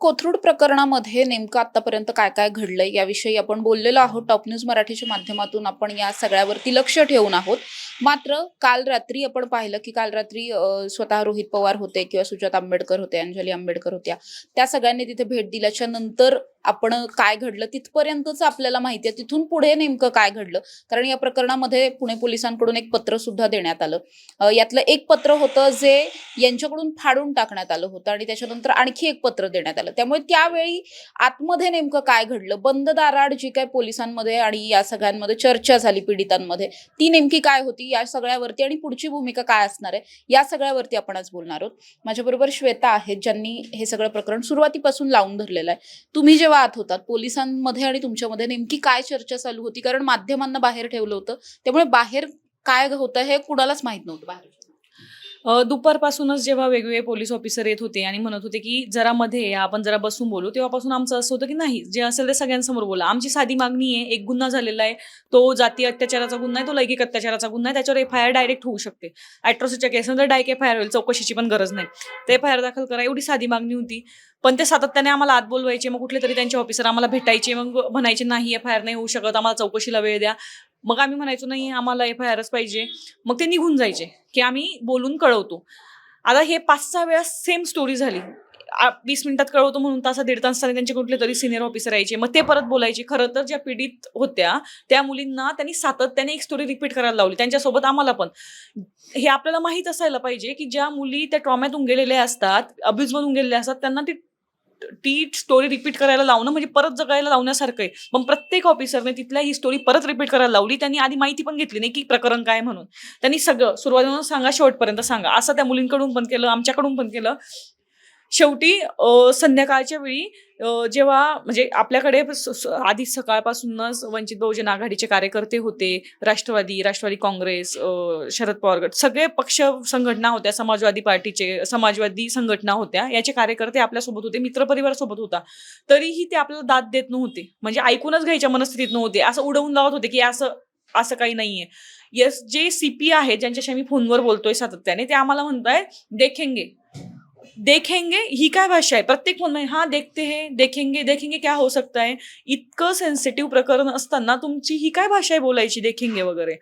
कोथरूड प्रकरणामध्ये नेमकं आतापर्यंत काय काय घडलंय याविषयी आपण बोललेलो आहोत. टॉप न्यूज मराठीच्या माध्यमातून आपण या सगळ्यावरती लक्ष ठेवून आहोत. मात्र काल रात्री आपण पाहिलं की काल रात्री स्वतः रोहित पवार होते किंवा सुजात आंबेडकर होते अंजली आंबेडकर होत्या. त्या सगळ्यांनी तिथे भेट दिल्याच्या नंतर आपण काय घडलं तिथपर्यंतच आपल्याला माहिती आहे. तिथून पुढे नेमकं काय घडलं? कारण या प्रकरणामध्ये पुणे पोलिसांकडून एक पत्र सुद्धा देण्यात आलं. यातलं एक पत्र होतं जे यांच्याकडून फाडून टाकण्यात आलं होतं आणि त्याच्यानंतर आणखी एक पत्र देण्यात आलं. त्यामुळे त्यावेळी आतमध्ये नेमकं काय घडलं? बंद दाराड जी काय पोलिसांमध्ये आणि या सगळ्यांमध्ये चर्चा झाली पीडितांमध्ये ती नेमकी काय होती? या सगळ्यावरती आणि पुढची भूमिका काय असणार आहे? या सगळ्यावरती आपण आज बोलणार आहोत. माझ्याबरोबर श्वेता आहेत ज्यांनी हे सगळं प्रकरण सुरुवातीपासून लावून धरलेलं आहे. तुम्ही जे जेव्हा आत होतात. पोलिसांमध्ये आणि तुमच्यामध्ये नेमकी काय चर्चा चालू होती? कारण माध्यमांना बाहेर ठेवलं होतं. त्यामुळे बाहेर काय होतं हे कुणालाच माहीत नव्हतं बाहेर. दुपारपासूनच जेव्हा वेगवेगळे पोलीस ऑफिसर येत होते आणि म्हणत होते की जरा मध्ये आपण जरा बसून बोलू तेव्हापासून आमचं असं होतं की नाही जे असेल ते सगळ्यांसमोर बोला. आमची साधी मागणी आहे एक गुन्हा झालेला आहे तो जाती अत्याचाराचा गुन्हा आहे तो लैंगिक अत्याचाराचा गुन्हा आहे त्याच्यावर एफ आय आर डायरेक्ट होऊ शकते. अॅट्रॉसिटीच्या केसनंतर डायरेक्ट एफ आय आर होईल चौकशीची पण गरज नाही. ते एफ आय आर दाखल करा एवढी साधी मागणी होती. पण ते सातत्याने आम्हाला आत बोलवायचे मग कुठले तरी त्यांचे ऑफिसर आम्हाला भेटायचे मग म्हणायचे नाही एफ आय आर नाही होऊ शकत आम्हाला चौकशीला वेळ द्या. मग आम्ही म्हणायचो नाही आम्हाला एफ आय आरच पाहिजे. मग ते निघून जायचे की आम्ही बोलून कळवतो. आता हे पाच सहा वेळा सेम स्टोरी झाली. वीस मिनिटात कळवतो म्हणून तासा दीड तासाने त्यांचे कुठले तरी सिनियर ऑफिसर यायचे. मग ते परत बोलायचे. खरं तर ज्या पीडित होत्या त्या मुलींना त्यांनी सातत्याने एक स्टोरी रिपीट करायला लावली. त्यांच्यासोबत आम्हाला पण. हे आपल्याला माहीत असायला पाहिजे की ज्या मुली त्या ट्रॉम्यातून गेलेल्या असतात अब्युजमधून गेलेल्या असतात त्यांना ती ती स्टोरी रिपीट करायला लावणं म्हणजे परत जगायला लावण्यासारखं आहे. पण प्रत्येक ऑफिसरने तिथल्या ही स्टोरी परत रिपीट करायला लावली त्यांनी आधी माहिती पण घेतली नाही की प्रकरण काय म्हणून. त्यांनी सगळं सुरुवातीपासून सांगा शेवटपर्यंत सांगा. असं त्या मुलींकडून पण केलं आमच्याकडून पण केलं. शेवटी संध्याकाळच्या वेळी जेव्हा म्हणजे आपल्याकडे आधी सकाळपासूनच वंचित बहुजन आघाडीचे कार्यकर्ते होते राष्ट्रवादी राष्ट्रवादी काँग्रेस शरद पवार गट सगळे पक्ष संघटना होत्या समाजवादी पार्टीचे समाजवादी संघटना होत्या याचे कार्यकर्ते आपल्यासोबत होते मित्रपरिवार सोबत होता. तरीही ते आपल्याला दाद देत नव्हते म्हणजे ऐकूनच घ्यायच्या मनस्थितीत नव्हते असं उडवून लावत होते की असं असं काही नाहीये. येस जे सीपी आहेत ज्यांच्याशी आम्ही फोनवर बोलतोय सातत्याने ते आम्हाला म्हणताय देखेंगे देखेंगे ही काय भाषा आहे? प्रत्येक फोन हा देखते हे देखेंगे देखेंगे क्या हो सकता है? इतकं सेन्सिटिव्ह प्रकरण असताना तुमची ही काय भाषा आहे बोलायची देखेंगे वगैरे.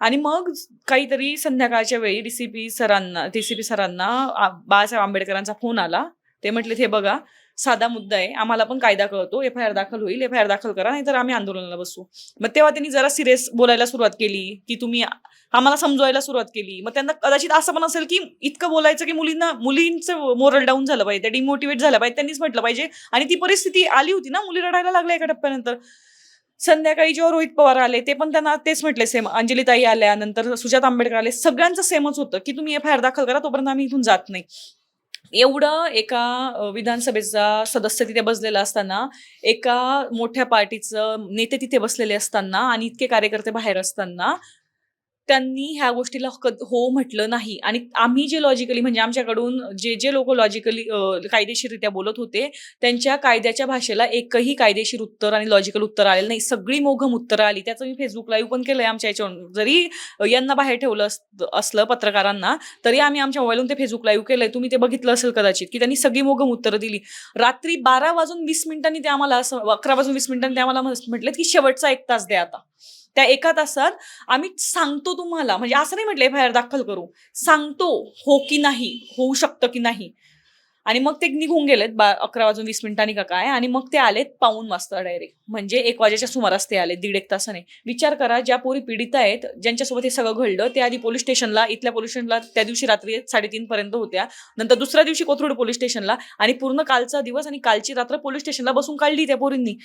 आणि मग काहीतरी संध्याकाळच्या वेळी डीसीपी सरांना डीसीपी सरांना बाळासाहेब आंबेडकरांचा फोन आला. ते म्हटले हे बघा साधा मुद्दा आहे. आम्हाला पण कायदा कळतो. एफ आय आर दाखल होईल. एफ आय आर दाखल करा. नाहीतर आम्ही आंदोलनाला बसू. मग तेव्हा त्यांनी जरा सिरियस बोलायला सुरुवात केली की तुम्ही आम्हाला समजवायला सुरुवात केली. मग त्यांना कदाचित असं पण असेल की इतकं बोलायचं की मुलींना मुलींचं मोरल डाऊन झालं पाहिजे. डिमोटिवेट झालं पाहिजे. त्यांनीच म्हटलं पाहिजे. आणि ती परिस्थिती आली होती ना मुली रडायला लागल्या एका टप्प्यानंतर. संध्याकाळी जेव्हा रोहित पवार आले ते पण त्यांना तेच म्हटले सेम अंजलीताई आल्या नंतर सुजात आंबेडकर आले. सगळ्यांचं सेमच होतं की तुम्ही एफ आय आर दाखल करा तोपर्यंत आम्ही इथून जात नाही. एवढं एका विधानसभेचा सदस्य तिथे बसलेला असताना एका मोठ्या पार्टीचं नेते तिथे बसलेले असताना आणि इतके कार्यकर्ते बाहेर असताना त्यांनी ह्या गोष्टीला हो म्हटलं नाही. आणि आम्ही जे लॉजिकली म्हणजे आमच्याकडून जे जे लोक लॉजिकली कायदेशीररित्या बोलत होते त्यांच्या कायद्याच्या भाषेला एकही कायदेशीर उत्तर आणि लॉजिकल उत्तर आलेलं नाही. सगळी मोघम उत्तरं आली. त्याचं मी फेसबुक लाईव्ह पण केलंय आमच्या याच्यावरून. जरी यांना बाहेर ठेवलं असलं पत्रकारांना तरी आम्ही आमच्या मोबाईलवरून ते फेसबुक लाईव्ह केलंय. तुम्ही ते बघितलं असेल कदाचित की त्यांनी सगळी मोघम उत्तरं दिली. रात्री बारा वाजून वीस मिनिटांनी ते आम्हाला असं अकरा वाजून वीस मिनिटांनी ते आम्हाला म्हटलं की शेवटचा एक तास द्या आता. त्या एका तासात आम्ही सांगतो तुम्हाला म्हणजे असं नाही म्हटलं एफ आर दाखल करू. सांगतो हो की नाही होऊ शकतं की नाही. आणि मग ते निघून गेलेत बा अकरा वाजून वीस मिनिटांनी का काय? आणि मग ते आलेत पाऊन वाजता डायरेक्ट म्हणजे एक वाजेच्या सुमारास ते आले दीड एक तासाने. विचार करा ज्या पोरी पीडित आहेत ज्यांच्यासोबत हे सगळं घडलं ते आधी पोलीस स्टेशनला इथल्या पोलीस स्टेशनला त्या दिवशी रात्री साडेतीन पर्यंत होत्या. नंतर दुसऱ्या दिवशी कोथरूड पोलीस स्टेशनला आणि पूर्ण कालचा दिवस आणि कालची रात्र पोलीस स्टेशनला बसून काढली त्या पोरींनी.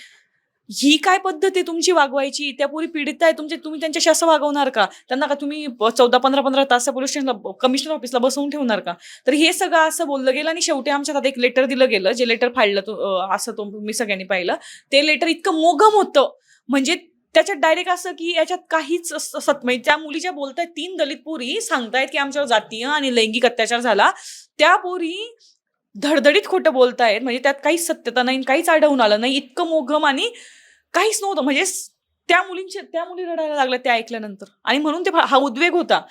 ही काय पद्धत आहे तुमची वागवायची? त्या पोरी पीडित आहे तुमचे तुम्ही त्यांच्याशी असं वागवणार का? त्यांना का तुम्ही चौदा पंधरा पंधरा तास पोलीस स्टेशनला कमिशनर ऑफिसला बसवून ठेवणार का? तर हे सगळं असं बोललं गेलं आणि शेवटी आमच्या हातात एक लेटर दिलं गेलं. जे लेटर फाडलं तो असं तो मी सगळ्यांनी पाहिलं. ते लेटर इतकं मोघम होतं. म्हणजे त्याच्यात डायरेक्ट असं की याच्यात काहीच असं सत म्हणजे त्या मुली ज्या बोलतायत तीन दलित पोरी सांगतायत की आमच्यावर जातीय आणि लैंगिक अत्याचार झाला. त्या पोरी धडधडीत खोटं बोलतायत. म्हणजे त्यात काहीच सत्यता नाही काहीच आढळून आलं नाही. इतकं मोघम आणि काहीच नव्हतं. म्हणजे त्या मुलींच्या त्या मुली रडायला लागल्या त्या ऐकल्यानंतर. आणि म्हणून ते हा उद्वेग होता.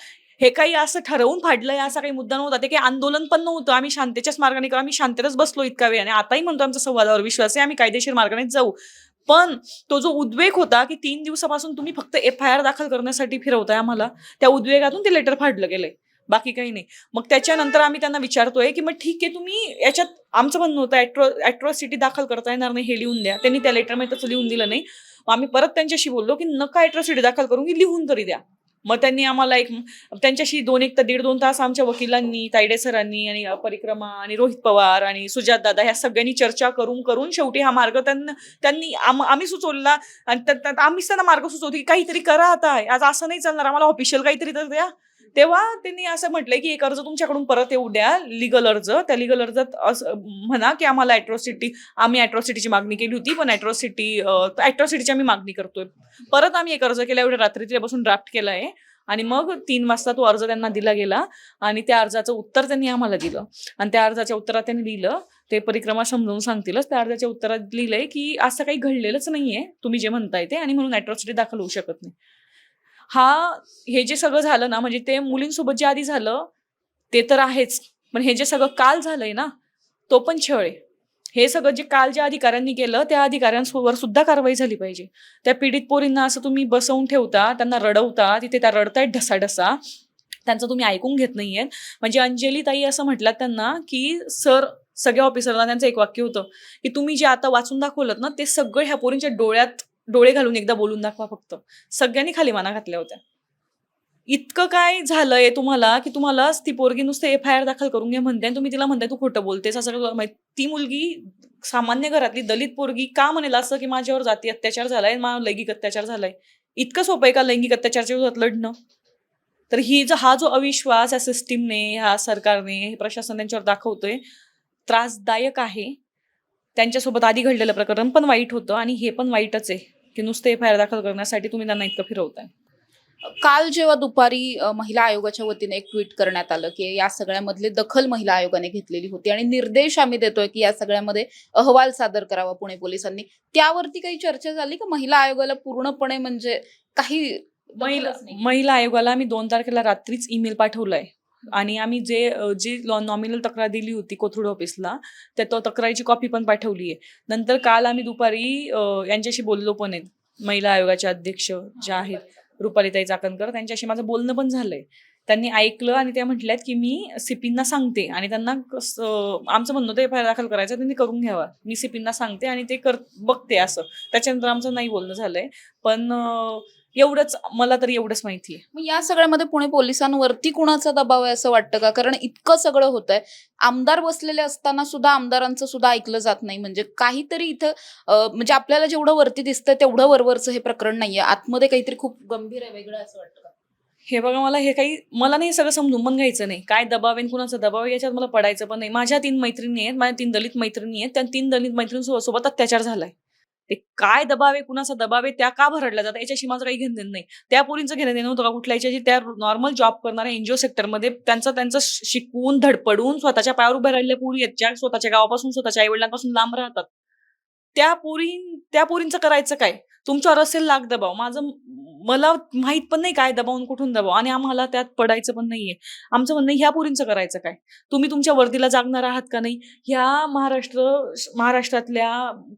हे काही असं ठरवून फाडलंय असा काही मुद्दा नव्हता. ते काही आंदोलन पण नव्हतं. आम्ही शांतेच्याच मार्गाने करू आम्ही शांततेतच बसलो इतका वेळ आणि आताही म्हणतो आमचा संवादावर विश्वास आहे. आम्ही कायदेशीर मार्गाने जाऊ. पण तो जो उद्वेग होता की तीन दिवसापासून तुम्ही फक्त एफ आय आर दाखल करण्यासाठी फिरवताय आम्हाला त्या उद्वेगातून ते लेटर फाडलं गेलंय. बाकी काही नाही. मग त्याच्यानंतर आम्ही त्यांना विचारतोय की मग ठीक आहे तुम्ही याच्यात आमचं म्हणणं होतं ॲट्रो ॲट्रॉसिटी दाखल करता येणार नाही हे लिहून द्या. त्यांनी त्या लेटरमध्ये तसं लिहून दिलं नाही. मग आम्ही परत त्यांच्याशी बोललो की नका ॲट्रॉसिटी दाखल करून की लिहून तरी द्या. मग त्यांनी आम्हाला एक त्यांच्याशी दोन एक तर दीड दोन तास आमच्या वकिलांनी तायडे सरांनी आणि परिक्रमा आणि रोहित पवार आणि सुजात दादा ह्या सगळ्यांनी चर्चा करून करून शेवटी हा मार्ग त्यांना त्यांनी आम- आम्ही सुचवला. आणि आम्हीच त्यांना मार्ग सुचवतो की काहीतरी करा आता. आज असं नाही चालणार आम्हाला ऑफिशियल काहीतरी तर द्या. तेव्हा त्यांनी असं म्हटलंय की एक अर्ज तुमच्याकडून परत येऊ द्या लिगल अर्ज. त्या लिगल अर्जात असं म्हणा की आम्हाला अॅट्रॉसिटी आम्ही अॅट्रॉसिटीची मागणी केली होती पण अॅट्रॉसिटी अॅट्रॉसिटीची आम्ही मागणी करतोय. परत आम्ही एक अर्ज केला एवढ्या रात्री बसून ड्राफ्ट केला आहे आणि मग तीन वाजता तो अर्ज त्यांना दिला गेला आणि त्या अर्जाचं उत्तर त्यांनी आम्हाला दिलं. आणि त्या अर्जाच्या उत्तरात त्यांनी लिहिलं ते परिक्रमा समजावून सांगतीलच. त्या अर्जाच्या उत्तरात लिहिलंय की असं काही घडलेलंच नाहीये. तुम्ही जे म्हणताय ते आणि म्हणून अॅट्रॉसिटी दाखल होऊ शकत नाही. हा हे जे सगळं झालं ना म्हणजे ते मुलींसोबत जे आधी झालं ते तर आहेच. पण हे जे सगळं काल झालंय ना तो पण छळ आहे. हे सगळं जे काल ज्या अधिकाऱ्यांनी केलं त्या अधिकाऱ्यांवर सुद्धा कारवाई झाली पाहिजे. त्या पीडित पोरींना असं तुम्ही बसवून ठेवता त्यांना रडवता तिथे त्या रडतायत ढसाढसा. त्यांचं तुम्ही ऐकून घेत नाहीये. म्हणजे अंजली ताई असं म्हटलं त्यांना की सर सगळ्या ऑफिसरला त्यांचं एक वाक्य होतं की तुम्ही जे आता वाचून दाखवलं ना ते सगळं ह्या पोरींच्या डोळ्यात डोळे घालून एकदा बोलून दाखवा फक्त. सगळ्यांनी खाली माना घातल्या होत्या. इतकं काय झालंय तुम्हाला की तुम्हाला ती पोरगी नुसते एफ आय आर दाखल करून घे म्हणते आणि तुम्ही तिला म्हणताय तू खोटं बोलतेस. असं ती मुलगी सामान्य घरातली दलित पोरगी का म्हणेल असं की माझ्यावर जाती अत्याचार झालाय माझ्यावर लैंगिक अत्याचार झालाय? इतकं सोपं आहे का लैंगिक अत्याचारच्या विरोधात लढणं? तर ही जो हा जो अविश्वास या सिस्टीमने ह्या सरकारने प्रशासन त्यांच्यावर दाखवतोय त्रासदायक आहे. त्यांच्यासोबत आधी घडलेलं प्रकरण पण वाईट होतं आणि हे पण वाईटच आहे. की नुसते एफ आय आर दाखल करण्यासाठी तुम्ही त्यांना इतकं फिरवताय? काल जेव्हा दुपारी महिला आयोगाच्या वतीने एक ट्विट करण्यात आलं की या सगळ्यामधली दखल महिला आयोगाने घेतलेली होती आणि निर्देश आम्ही देतोय की या सगळ्यामध्ये अहवाल सादर करावा पुणे पोलिसांनी. त्यावरती काही चर्चा झाली का? महिला आयोगाला पूर्णपणे म्हणजे काही महिला? महिला आयोगाला आम्ही दोन तारखेला रात्रीच ईमेल पाठवलाय. आणि आम्ही जे जी नॉमिनल तक्रार दिली होती कोथरूड ऑफिसला त्या तो तक्रारीची कॉपी पण पाठवली आहे नंतर काल आम्ही दुपारी यांच्याशी बोललो पण आहेत महिला आयोगाचे अध्यक्ष ज्या आहेत रुपालीताई चाकणकर त्यांच्याशी माझं बोलणं पण झालंय. त्यांनी ऐकलं आणि त्या म्हटल्यात की मी सिपींना सांगते आणि त्यांना कसं आमचं म्हणणं आय आर दाखल करायचं त्यांनी करून घ्यावा. मी सिपींना सांगते आणि ते कर बघते असं. त्याच्यानंतर आमचं नाही बोलणं झालंय. पण एवढंच मला तरी एवढंच माहिती आहे. मग या सगळ्यामध्ये पुणे पोलिसांवरती कुणाचा दबाव आहे असं वाटतं का? कारण इतकं सगळं होतंय. आमदार बसलेले असताना सुद्धा आमदारांचं सुद्धा ऐकलं जात नाही. म्हणजे काहीतरी इथं म्हणजे आपल्याला जेवढं वरती दिसतंय तेवढं वरवरचं हे प्रकरण नाहीये. आतमध्ये काहीतरी खूप गंभीर आहे वेगळं आहे असं वाटतं का? हे बघा मला हे काही मला नाही सगळं समजून पण घ्यायचं नाही. काय दबाव आहे कुणाचा दबाव आहे याच्यात मला पडायचं पण नाही. माझ्या तीन मैत्रिणी आहेत माझ्या तीन दलित मैत्रिणी आहेत. त्या तीन दलित मैत्रिणींसोबत अत्याचार झालाय. ते काय दबावे कुणाचा दबाव आहे त्या का भरडल्या जातात याच्याशी माझं काही घेणं देणं नाही. त्या पोरींचं घेणं देणं होतं का कुठल्या याच्याशी त्या नॉर्मल जॉब करणाऱ्या एनजीओ सेक्टरमध्ये त्यांचं त्यांचं शिकवून धडपडून स्वतःच्या पायावर उभ्या राहिलेल्या पोरी आहेत ज्या स्वतःच्या गावापासून स्वतःच्या आईवडिलांपासून लांब राहतात. त्या पोरी त्या पोरींचं करायचं काय? तुमच्यावर असेल लाग दबाव. माझं मला माहीत पण नाही काय दबावून कुठून दबाव आणि आम्हाला त्यात पडायचं पण नाहीये. आमचं म्हणणं ह्या पोरींचं करायचं काय? तुम्ही तुमच्या वर्दीला जागणार आहात का नाही? ह्या महाराष्ट्र महाराष्ट्रातल्या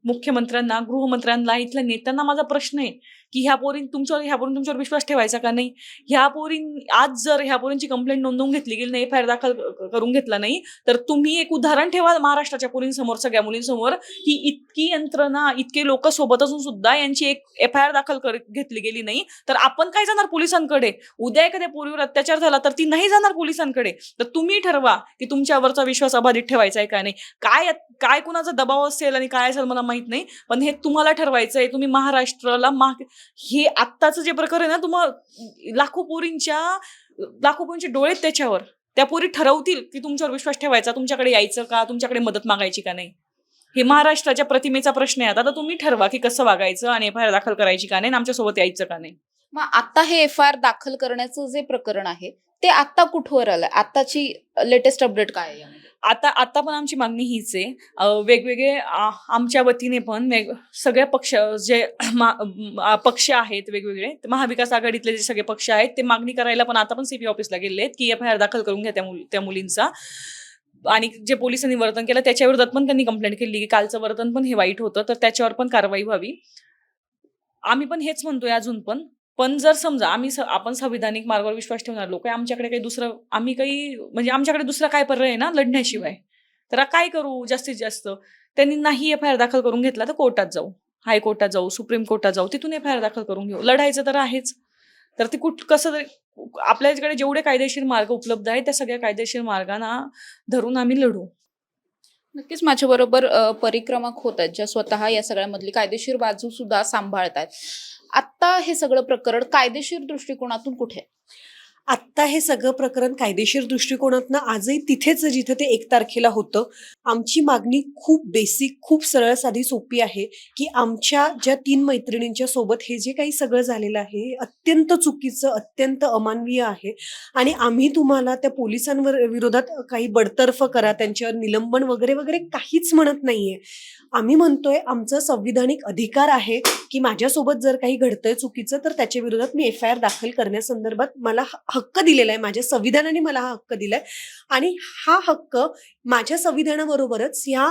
मुख्यमंत्र्यांना गृहमंत्र्यांना इथल्या नेत्यांना माझा प्रश्न आहे. की ह्या पोरीं तुमच्यावर ह्या पोरीं तुमच्यावर विश्वास ठेवायचा का नाही? ह्या पोरीं आज जर ह्या पोरींची कंप्लेंट नोंदवून घेतली गेली नाही एफ आय आर दाखल करून घेतला नाही तर तुम्ही एक उदाहरण ठेवा महाराष्ट्राच्या पोरींसमोर सगळ्या मुलींसमोर की इतकी यंत्रणा इतके लोक सोबत असून सुद्धा यांची एक एफ आय आर दाखल घेतली गेली नाही तर आपण काय जाणार पोलिसांकडे? उद्या एखाद्या पोरीवर अत्याचार झाला तर ती नाही जाणार पोलिसांकडे? तर तुम्ही ठरवा की तुमच्यावरचा विश्वास अबाधित ठेवायचा आहे का नाही? काय काय कुणाचा दबाव असेल आणि काय असेल मला माहीत नाही पण हे तुम्हाला ठरवायचं आहे तुम्ही महाराष्ट्राला हे आत्ताचं जे प्रकार आहे ना तुम्हाला लाखो पोरींच्या लाखो पोरींचे डोळे त्याच्यावर. त्या पोरी ठरवतील की तुमच्यावर विश्वास ठेवायचा तुमच्याकडे यायचं का तुमच्याकडे मदत मागायची का नाही? हे महाराष्ट्राच्या प्रतिमेचा प्रश्न आहे. आता तर तुम्ही ठरवा की कसं वागायचं आणि एफ आय आर दाखल करायची का नाही आमच्यासोबत यायचं का नाही? मग आता हे एफ आय आर दाखल करण्याचं जे प्रकरण आहे ते आता कुठवर आलं? आताची लेटेस्ट अपडेट काय आहे? यामध्ये? आता आता पण आमची मागणी हीच आहे. अं, वेगवेगळे आ- आमच्या वतीने पण वेग सगळ्या पक्ष जे मा- पक्ष आहेत वेगवेगळे ते महाविकास आघाडीतले जे सगळे पक्ष आहेत ते मागणी करायला पण आता पण सीपी ऑफिसला गेले आहेत की एफ आय आर दाखल करून घ्या त्या मुली त्या मुलींचा. आणि जे पोलिसांनी वर्तन केलं त्याच्या विरोधात पण त्यांनी कंप्लेंट केली की कालचं वर्तन पण हे वाईट होतं तर त्याच्यावर पण कारवाई व्हावी. आम्ही पण हेच म्हणतोय अजून पण. पण जर समजा आम्ही आपण संविधानिक मार्गावर विश्वास ठेवणार लोक आमच्याकडे काही दुसरं आम्ही काही म्हणजे आमच्याकडे दुसरा काय पर्याय ना लढण्याशिवाय? तर काय करू जास्तीत जास्त? त्यांनी नाही एफ आय आर दाखल करून घेतला तर कोर्टात जाऊ. हायकोर्टात जाऊ सुप्रीम कोर्टात जाऊ तिथून एफ आय आर दाखल करून घेऊ. लढायचं तर आहेच. तर ते कुठ कसं तरी आपल्याकडे जेवढे कायदेशीर मार्ग उपलब्ध आहेत त्या सगळ्या कायदेशीर मार्गांना धरून आम्ही लढू. नक्कीच माझ्याबरोबर परिक्रमक होत आहेत ज्या स्वतः या सगळ्यामधली कायदेशीर बाजू सुद्धा सांभाळतात आत्ता हे सगळं प्रकरण कायदेशीर दृष्टिकोनातून कुठे आहे? आत्ता हे सगळं प्रकरण कायदेशीर दृष्टिकोनातनं आजही तिथेच जिथे ते एक तारखेला होतं. आमची मागणी खूप बेसिक खूप सरळ साधी सोपी आहे की आमच्या ज्या तीन मैत्रिणींच्या सोबत हे जे काही सगळं झालेलं आहे हे अत्यंत चुकीचं अत्यंत अमानवीय आहे. आणि आम्ही तुम्हाला त्या पोलिसांवर विरोधात काही बडतर्फ करा त्यांच्यावर निलंबन वगैरे वगैरे काहीच म्हणत नाहीये. आम्ही म्हणतोय आमचा संविधानिक अधिकार आहे की माझ्यासोबत जर काही घडतंय चुकीचं तर त्याच्या विरोधात मी एफ आय आर दाखल करण्यासंदर्भात मला हक्क दिलेला आहे माझ्या संविधानाने मला हा हक्क दिलाय. आणि हा हक्क माझ्या संविधानाबरोबरच या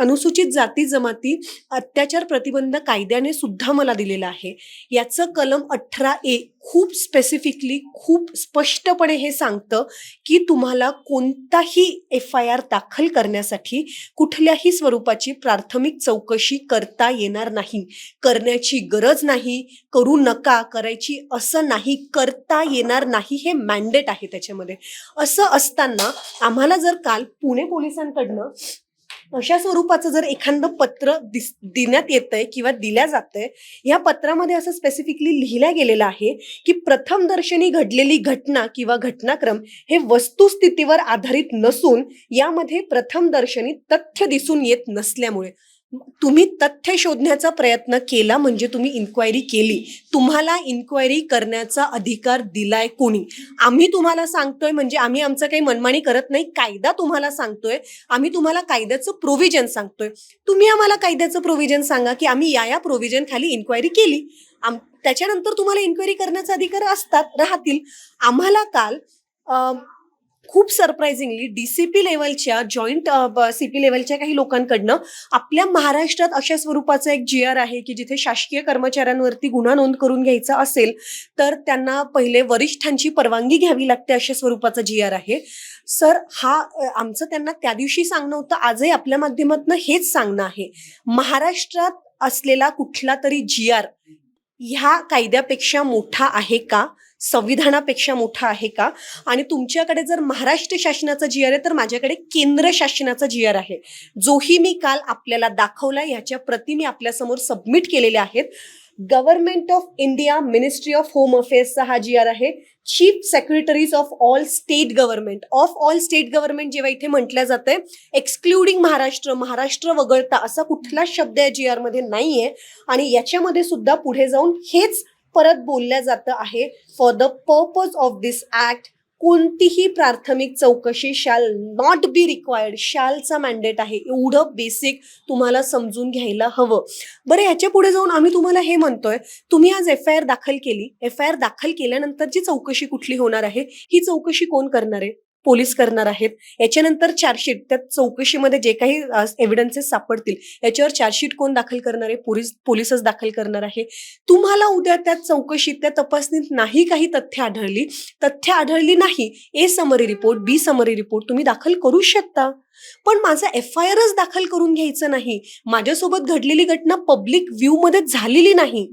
अनुसूचित जाती जमाती अत्याचार प्रतिबंध कायद्याने सुद्धा मला दिलेला आहे. याचं कलम अठरा ए खूप स्पेसिफिकली खूप स्पष्टपणे हे सांगतं की तुम्हाला कोणताही एफ आय आर दाखल करण्यासाठी कुठल्याही स्वरूपाची प्राथमिक चौकशी करता येणार नाही. करण्याची गरज नाही करू नका करायची असं नाही करता येणार नाही हे मॅन्डेट आहे त्याच्यामध्ये. असं असताना आम्हाला जर काल पुणे पोलिसांकडनं अशा स्वरूपाचं जर एखादं पत्र दिस देण्यात येतंय किंवा दिल्या जातंय या पत्रामध्ये असं स्पेसिफिकली लिहिल्या गेलेलं आहे की प्रथम दर्शनी घडलेली घटना किंवा घटनाक्रम हे वस्तुस्थितीवर आधारित नसून यामध्ये प्रथम दर्शनी तथ्य दिसून येत नसल्यामुळे. तुम्ही तथ्य शोधण्याचा प्रयत्न केला म्हणजे तुम्ही इन्क्वायरी केली. तुम्हाला इन्क्वायरी करण्याचा अधिकार दिलाय कोणी? आम्ही तुम्हाला सांगतोय म्हणजे आम्ही आमचं काही मनमानी करत नाही कायदा तुम्हाला सांगतोय. आम्ही तुम्हाला कायद्याचं प्रोव्हिजन सांगतोय. तुम्ही आम्हाला कायद्याचं प्रोव्हिजन सांगा की आम्ही या या प्रोव्हिजन खाली इन्क्वायरी केली. आम त्याच्यानंतर तुम्हाला इन्क्वायरी करण्याचा अधिकार असतात राहतील. आम्हाला काल अं, खूप सरप्राइझिंगली डीसीपी लेवलच्या जॉईंट सीपी लेवलच्या काही लोकांकडनं आपल्या महाराष्ट्रात अशा स्वरूपाचा एक जी आर आहे की जिथे शासकीय कर्मचाऱ्यांवरती गुन्हा नोंद करून घ्यायचा असेल तर त्यांना पहिले वरिष्ठांची परवानगी घ्यावी लागते अशा स्वरूपाचा जी आर आहे. सर हा आमचं त्यांना त्या दिवशी सांगणं होतं आजही आपल्या माध्यमातून हेच सांगणं आहे. महाराष्ट्रात असलेला कुठला तरी जी आर ह्या कायद्यापेक्षा मोठा आहे का? संविधानापेक्षा मोठा आहे का? आणि तुमच्याकडे जर महाराष्ट्र शासनाचा जी आर आहे तर माझ्याकडे केंद्र शासनाचा जी आर आहे. जोही मी काल आपल्याला दाखवला याच्या प्रती मी आपल्यासमोर सबमिट केलेल्या आहेत. Government of India ministry of home अफेअर्सचा हा जी आर आहे. Chief secretaries of all state government of all state government जेव्हा इथे म्हटलं जातंय एक्सक्लुडिंग महाराष्ट्र महाराष्ट्र वगळता असा कुठला शब्द या जी आरमध्ये मध्ये नाहीये. आणि याच्यामध्ये सुद्धा पुढे जाऊन हेच परत बोलल्या जातं आहे. For the purpose of this act कोणतीही प्राथमिक चौकशी शाल नॉट बी रिक्वायर्ड शालचा मॅन्डेट आहे. एवढं बेसिक तुम्हाला समजून घ्यायला हवं. बरं याच्यापुढे जाऊन आम्ही तुम्हाला हे म्हणतोय. तुम्ही आज एफ आय आर दाखल केली. एफ आय आर दाखल केल्यानंतर जी चौकशी कुठली होणार आहे? ही चौकशी कोण करणार आहे? पोलीस करणार आहेत. याच्यानंतर चार्जशीट त्या चौकशीमध्ये जे काही एव्हिडन्सेस सापडतील याच्यावर चार्जशीट कोण दाखल करणार आहे? पोलीस पोलीसच दाखल करणार आहे. तुम्हाला उद्या त्या चौकशीत त्या तपासणीत नाही काही तथ्य आढळली. तथ्य आढळली नाही A summary report B summary report तुम्ही दाखल करू शकता. पण माझा एफ आय आरच दाखल करून घ्यायचं नाही. माझ्यासोबत घडलेली घटना पब्लिक व्ह्यू मध्ये झालेली नाही.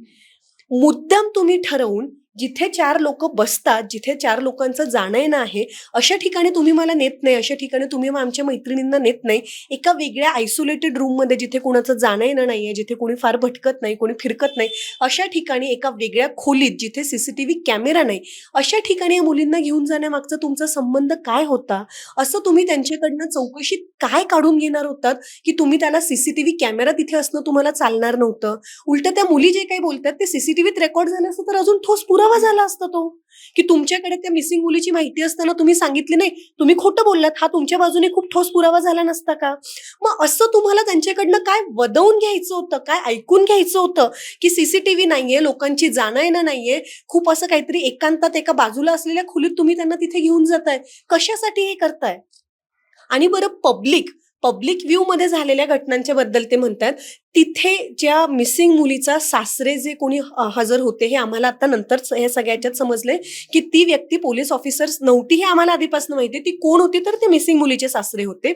मुद्दाम तुम्ही ठरवून जिथे चार लोक बसतात जिथे चार लोकांचं जाणं येणं आहे अशा ठिकाणी तुम्ही मला नेत नाही अशा ठिकाणी तुम्ही आमच्या मैत्रिणींना नेत नाही. एका वेगळ्या आयसोलेटेड रूममध्ये जिथे कोणाचं जाणं येणं नाहीये जिथे कोणी फार भटकत नाही कोणी फिरकत नाही अशा ठिकाणी एका वेगळ्या खोलीत जिथे सीसीटीव्ही कॅमेरा नाही अशा ठिकाणी या मुलींना घेऊन जाण्यामागचा तुमचा संबंध काय होता? असं तुम्ही त्यांच्याकडनं चौकशीत काय काढून घेणार होतात की तुम्ही त्याला सीसीटीव्ही कॅमेरा तिथे असणं तुम्हाला चालणार नव्हतं? उलट त्या मुली जे काही बोलतात ते सीसीटीव्हीत रेकॉर्ड झालं असतं तर अजून ठोस पुरा पुरावा झाला असता तो. की तुमच्याकडे त्या मिसिंग मुलीची माहिती असताना तुम्ही सांगितली नाही. तुम्ही खोटं बोललात. हा तुमच्या बाजूने खूप ठोस पुरावा झाला नसता का? मग असं तुम्हाला त्यांच्याकडनं काय वदवून घ्यायचं होतं? काय ऐकून घ्यायचं होतं? की सीसीटीव्ही नाहीये लोकांची जाणं येणं नाहीये. खूप असं काहीतरी एकांतात एका बाजूला असलेल्या खोलीत तुम्ही त्यांना तिथे घेऊन जाताय. कशासाठी हे करताय? आणि बरं पब्लिक पब्लिक व्ह्यूमध्ये झालेल्या घटनांच्या बद्दल ते म्हणतात तिथे ज्या मिसिंग मुलीचा सासरे जे कोणी हजर होते हे आम्हाला आता नंतर हे सगळ्याच्यात समजले की ती व्यक्ती पोलीस ऑफिसर्स नव्हती हे आम्हाला आधीपासून माहिती ती कोण होती तर ते मिसिंग मुलीचे सासरे होते.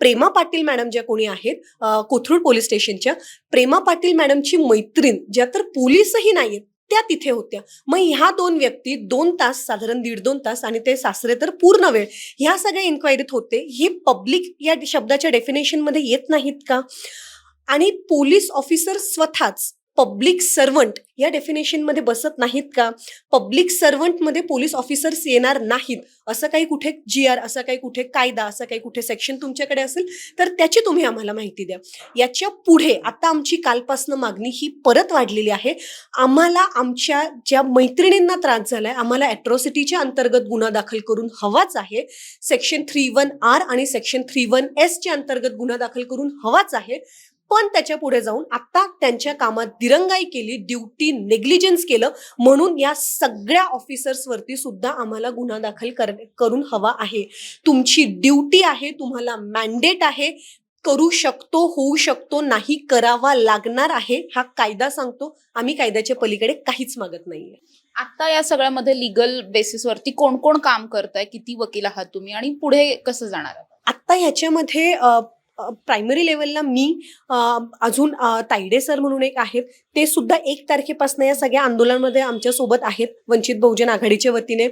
प्रेमा पाटील मॅडम ज्या कोणी आहेत कोथरूड पोलीस स्टेशनच्या प्रेमा पाटील मॅडमची मैत्रीण ज्या तर पोलीसही नाहीत त्या तिथे होत्या. मग ह्या दोन व्यक्ती दोन तास साधारण दीड दोन तास आणि ते सासरे तर पूर्ण वेळ ह्या सगळ्या इन्क्वायरीत होते. हे पब्लिक या शब्दाच्या डेफिनेशनमध्ये येत नाहीत का? आणि पोलीस ऑफिसर स्वतःच पब्लिक सर्वंट या डेफिनेशनमध्ये बसत नाहीत का? पब्लिक सर्वंटमध्ये पोलीस ऑफिसर्स येणार नाहीत. असं काही कुठे जी आर असं काही कुठे कायदा असं काही कुठे सेक्शन तुमच्याकडे असेल तर त्याची तुम्ही आम्हाला माहिती द्या. याच्यापुढे आता आमची कालपासनं मागणी ही परत वाढलेली आहे. आम्हाला आमच्या ज्या मैत्रिणींना त्रास झालाय आम्हाला ॲट्रॉसिटीच्या अंतर्गत गुन्हा दाखल करून हवाच आहे. सेक्शन थ्री वन आर आणि सेक्शन थ्री वन एसच्या अंतर्गत गुन्हा दाखल करून हवाच आहे. पण त्याच्या पुढे जाऊन आता त्यांच्या कामात दिरंगाई केली ड्युटी नेग्लिजन्स केलं म्हणून या सगळ्या ऑफिसर्सवरती सुद्धा आम्हाला गुन्हा दाखल कर करून हवा आहे. तुमची ड्युटी आहे तुम्हाला मॅन्डेट आहे करू शकतो होऊ शकतो नाही करावा लागणार आहे हा कायदा सांगतो. आम्ही कायद्याच्या पलीकडे काहीच मागत नाहीये. आता या सगळ्यामध्ये लिगल बेसिसवरती कोण कोण काम करताय किती वकील आहात तुम्ही आणि पुढे कसं जाणार आहात? आत्ता ह्याच्यामध्ये प्रायमरी लेवलला मी अजून तायडे सर म्हणून एक आहेत. ते सुद्धा एक तारखेपासून या सगळ्या आंदोलनामध्ये आमच्यासोबत आहेत. वंचित बहुजन आघाडीच्या वतीने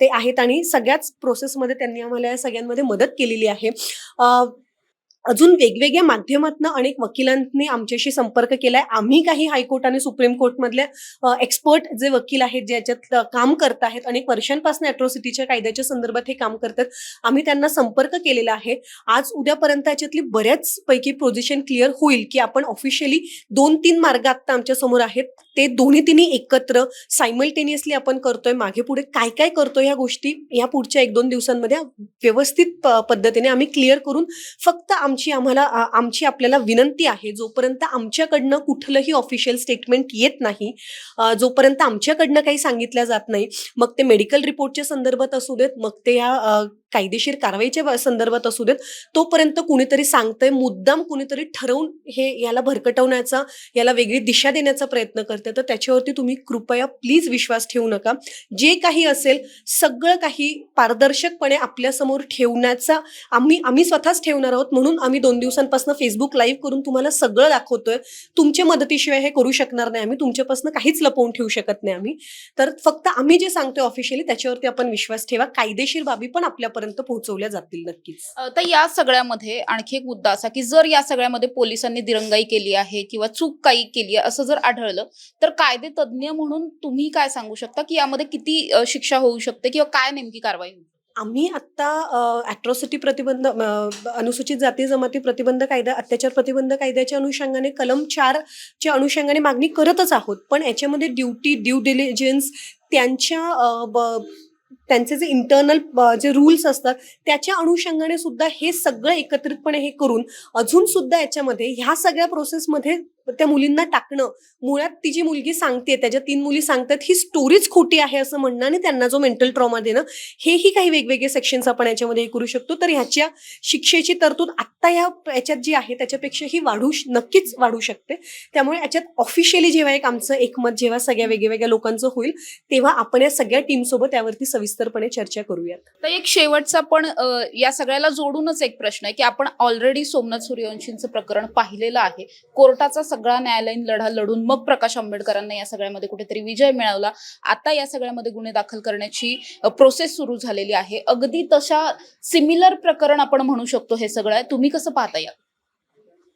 ते आहेत. आणि सगळ्याच प्रोसेसमध्ये त्यांनी आम्हाला या सगळ्यांमध्ये मदत केलेली आहे. अजून वेगवेगळ्या माध्यमातून अनेक वकिलांनी आमच्याशी संपर्क केलाय. आम्ही काही हायकोर्ट आणि सुप्रीम कोर्टमधल्या एक्सपर्ट जे वकील आहेत जे याच्यात काम करत आहेत अनेक वर्षांपासून अॅट्रॉसिटीच्या कायद्याच्या संदर्भात हे काम करतात आम्ही त्यांना संपर्क केलेला आहे. आज उद्यापर्यंत याच्यातली बऱ्याच पैकी पोझिशन क्लिअर होईल की आपण ऑफिशियली दोन तीन मार्ग आत्ता आमच्यासमोर आहेत. ते दोन्ही तिन्ही एकत्र सायमल्टेनियसली आपण करतोय मागे पुढे काय काय करतोय ह्या गोष्टी या पुढच्या एक दोन दिवसांमध्ये व्यवस्थित प- पद्धतीने आम्ही क्लिअर करून फक्त आमची आम्हाला आमची आपल्याला विनंती आहे जोपर्यंत आमच्याकडनं कुठलंही ऑफिशियल स्टेटमेंट येत नाही जोपर्यंत आमच्याकडनं काही सांगितलं जात नाही मग ते मेडिकल रिपोर्टच्या संदर्भात असू देत मग ते या कायदेशीर कारवाईच्या संदर्भात असू देत तोपर्यंत कुणीतरी सांगतंय मुद्दाम कुणीतरी ठरवून हे याला भरकटवण्याचा याला वेगळी दिशा देण्याचा प्रयत्न करते तर त्याच्यावरती तुम्ही कृपया प्लीज विश्वास ठेवू नका. जे काही असेल सगळं काही पारदर्शकपणे आपल्यासमोर ठेवण्याचा आम्ही आम्ही स्वतःच ठेवणार आहोत. म्हणून आम्ही दोन दिवसांपासून फेसबुक लाईव्ह करून तुम्हाला सगळं दाखवतोय. तुमच्या मदतीशिवाय हे करू शकणार नाही आम्ही. तुमच्यापासून काहीच लपवून ठेवू शकत नाही आम्ही. तर फक्त आम्ही जे सांगतोय ऑफिशियली त्याच्यावरती आपण विश्वास ठेवा. कायदेशीर बाबी पण आपल्यापर्यंत पोहोचवल्या जातील नक्कीच. तर या सगळ्यामध्ये आणखी एक मुद्दा असा की जर या सगळ्यामध्ये पोलिसांनी दिरंगाई केली आहे किंवा चूक काही केली आहे असं जर आढळलं तर कायदे तज्ज्ञ म्हणून तुम्ही काय सांगू शकता की यामध्ये किती शिक्षा होऊ शकते किंवा काय नेमकी कारवाई होईल आम्ही आत्ता अॅट्रॉसिटी प्रतिबंध अनुसूचित जाती जमाती प्रतिबंध कायदा अत्याचार प्रतिबंध कायद्याच्या अनुषंगाने कलम चारच्या अनुषंगाने मागणी करतच आहोत. पण याच्यामध्ये ड्युटी ड्यू डिलिजन्स त्यांच्या त्यांचे जे इंटरनल जे रूल्स असतात त्याच्या अनुषंगाने सुद्धा हे सगळं एकत्रितपणे हे करून अजून सुद्धा याच्यामध्ये ह्या सगळ्या प्रोसेसमध्ये त्या मुलींना टाकणं मुळात ती जी मुलगी सांगते त्याच्या तीन मुली सांगतात ही स्टोरीच खोटी आहे असं म्हणणं आणि त्यांना जो मेंटल ट्रॉमा देणं हेही काही वेगवेगळे सेक्शन्स आपण याच्यामध्ये हे करू शकतो. तर ह्याच्या शिक्षेची तरतूद आत्ता या याच्यात जी आहे त्याच्यापेक्षा ही वाढू नक्कीच वाढू शकते. त्यामुळे याच्यात ऑफिशियली जेव्हा एक आमचं एकमत जेव्हा सगळ्या वेगवेगळ्या लोकांचं होईल तेव्हा आपण या सगळ्या टीमसोबत यावरती सविस्तरपणे चर्चा करूयात. तर एक शेवटचा पण या सगळ्याला जोडूनच एक प्रश्न आहे की आपण ऑलरेडी सोमनाथ सूर्यवंशींचं प्रकरण पाहिलेलं आहे. कोर्टाचा सगळा न्यायालयीन लढा लढून मग प्रकाश आंबेडकरांना या सगळ्यामध्ये कुठेतरी विजय मिळवला आता या सगळ्यामध्ये गुन्हे दाखल करण्याची प्रोसेस सुरू झालेली आहे. अगदी तशा सिमिलर प्रकरण आपण म्हणू शकतो हे सगळं तुम्ही कसं पाहता या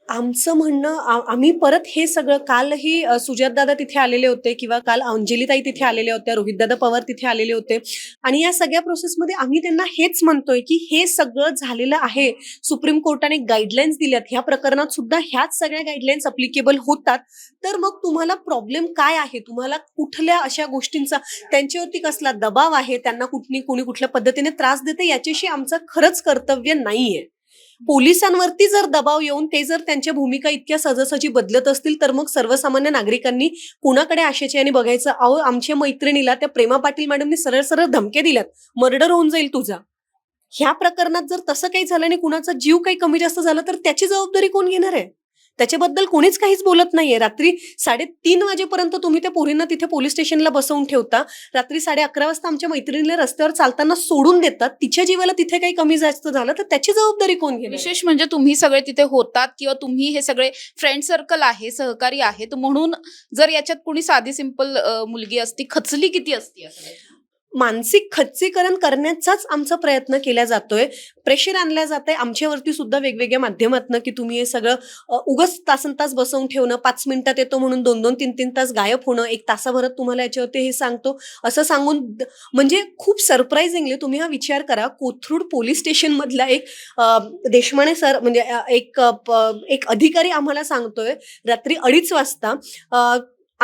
आमचं म्हणणं आम्ही परत हे सगळं कालही अ, सुजातदादा तिथे आलेले होते किंवा काल अंजलीताई तिथे आलेल्या होत्या रोहितदादा पवार तिथे आलेले होते. आणि या सगळ्या प्रोसेसमध्ये आम्ही त्यांना हेच म्हणतोय की हे सगळं झालेलं आहे. सुप्रीम कोर्टाने गाईडलाईन्स दिल्यात. ह्या प्रकरणात सुद्धा ह्याच सगळ्या गाईडलाईन्स अप्लिकेबल होतात. तर मग तुम्हाला प्रॉब्लेम काय आहे? तुम्हाला कुठल्या अशा गोष्टींचा त्यांच्यावरती कसला दबाव आहे? त्यांना कुठली कोणी कुठल्या पद्धतीने त्रास देते? याच्याशी आमचं खरंच कर्तव्य नाहीये. पोलिसांवरती जर दबाव येऊन ते जर त्यांच्या भूमिका इतक्या सहजासहजी बदलत असतील तर मग सर्वसामान्य नागरिकांनी कुणाकडे आशेचे आणि बघायचं? अहो आमच्या मैत्रिणीला त्या प्रेमा पाटील मॅडमनी सरळ सरळ धमके दिल्यात. मर्डर होऊन जाईल तुझा. ह्या प्रकरणात जर तसं काही झालं आणि कुणाचा जीव काही कमी जास्त झाला तर त्याची जबाबदारी कोण घेणार आहे? त्याच्याबद्दल कोणीच काहीच बोलत नाहीये. रात्री साडेतीन वाजेपर्यंत तुम्ही त्या पोरींना तिथे पोलीस स्टेशनला बसवून ठेवता. रात्री साडे अकरा वाजता आमच्या मैत्रिणीला रस्त्यावर चालताना सोडून देतात. तिच्या जीवाला तिथे काही कमी जास्त झालं तर त्याची जबाबदारी कोण घेईल विशेष म्हणजे तुम्ही सगळे तिथे होतात किंवा तुम्ही हे सगळे फ्रेंड सर्कल आहे सहकारी आहेत. म्हणून जर याच्यात कोणी साधी सिंपल मुलगी असती खचली किती असती मानसिक खच्चीकरण करण्याचाच आमचा प्रयत्न केला जातोय. प्रेशर आणल्या जात आहे आमच्यावरती सुद्धा वेगवेगळ्या माध्यमातनं की तुम्ही हे सगळं अ, उगाच तासन तास बसवून ठेवणं पाच मिनिटात येतो म्हणून दोन दोन तीन तीन तास गायब होणं एक तासाभरात तुम्हाला याच्यावरती हे सांगतो. असं सांगून म्हणजे खूप सरप्राइझिंगली तुम्ही हा विचार करा कोथरूड पोलीस स्टेशनमधला एक देशमाने सर म्हणजे एक एक अधिकारी आम्हाला सांगतोय. रात्री अडीच वाजता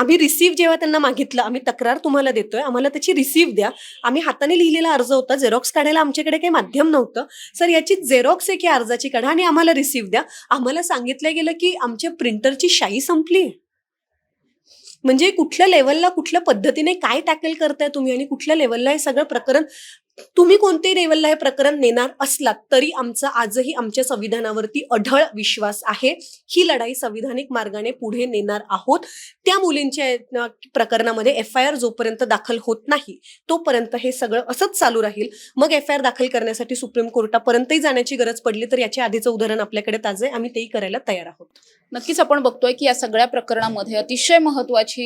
आम्ही रिसीव्ह जेव्हा त्यांना मागितलं आम्ही तक्रार तुम्हाला देतोय आम्हाला त्याची रिसीव्ह द्या. आम्ही हाताने लिहिलेला अर्ज होता झेरॉक्स काढायला आमच्याकडे काही माध्यम नव्हतं. सर याची झेरॉक्स आहे की अर्जाची काढा आणि आम्हाला रिसीव्ह द्या. आम्हाला सांगितलं गेलं की आमच्या प्रिंटरची शाई संपली. म्हणजे कुठल्या लेवलला कुठल्या पद्धतीने काय टॅकल करताय तुम्ही आणि कुठल्या लेवलला हे सगळं प्रकरण तुम्ही कोणत्याही लेवलला हे प्रकरण नेणार असलात तरी आमचा आजही आमच्या संविधानावरती अढळ विश्वास आहे. ही लढाई संविधानिक मार्गाने पुढे नेणार आहोत. त्या मुलींच्या प्रकरणामध्ये एफ आय आर जोपर्यंत दाखल होत नाही तोपर्यंत हे सगळं असंच चालू राहील. मग एफ आय आर दाखल करण्यासाठी सुप्रीम कोर्टापर्यंतही जाण्याची गरज पडली तर याच्या आधीचं उदाहरण आपल्याकडे ताजे आहे. आम्ही तेही करायला तयार आहोत. नक्कीच आपण बघतोय की या सगळ्या प्रकरणामध्ये अतिशय महत्वाची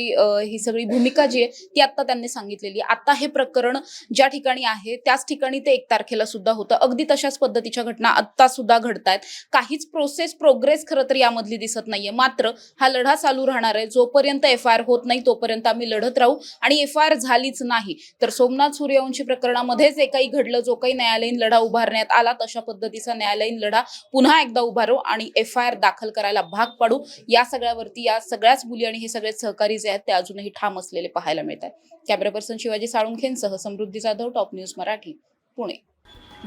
ही सगळी भूमिका जी आहे ती आता त्यांनी सांगितलेली आहे. आता हे प्रकरण ज्या ठिकाणी आहे त्याच ठिकाणी ते एक तारखेला सुद्धा होतं. अगदी तशाच पद्धतीच्या घटना आत्ता सुद्धा घडतायत. काहीच प्रोसेस प्रोग्रेस खरं तर यामधली दिसत नाहीये. मात्र हा लढा चालू राहणार आहे. जोपर्यंत एफ आय आर होत नाही तोपर्यंत आम्ही लढत राहू. आणि एफ आय आर झालीच नाही तर सोमनाथ सूर्यवंशी प्रकरणामध्ये जे काही घडलं जो काही न्यायालयीन लढा उभारण्यात आला तशा पद्धतीचा न्यायालयीन लढा पुन्हा एकदा उभारू आणि एफ आय आर दाखल करायला भाग पाडू. या सगळ्यावरती या सगळ्याच मुली आणि हे सगळे सहकारी जे आहेत ते अजूनही ठाम असलेले पाहायला मिळत आहेत कॅमेरा पर्सन शिवाजी साळुंखेंसह समृद्धी जाधव टॉप न्यूज मराठी पुणे.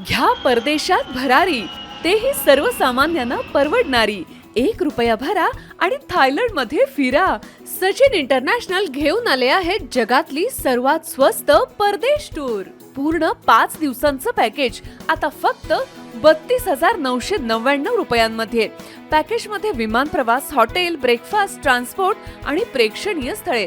घ्या परदेशात भरारी तेही सर्वसामान्यांना परवडणारी. एक रुपया भरा आणि थायलंडमध्ये फिरा. सचिन इंटरनॅशनल घेऊन आले आहेत जगातली सर्वात स्वस्त परदेश टूर. पूर्ण पाच दिवसांचं पॅकेज. आता फक्त बत्तीस हजार नऊशे नव्याण्णव रुपयांमध्ये. पॅकेजमध्ये विमान प्रवास हॉटेल ब्रेकफास्ट ट्रान्सपोर्ट आणि प्रेक्षणीय स्थळे.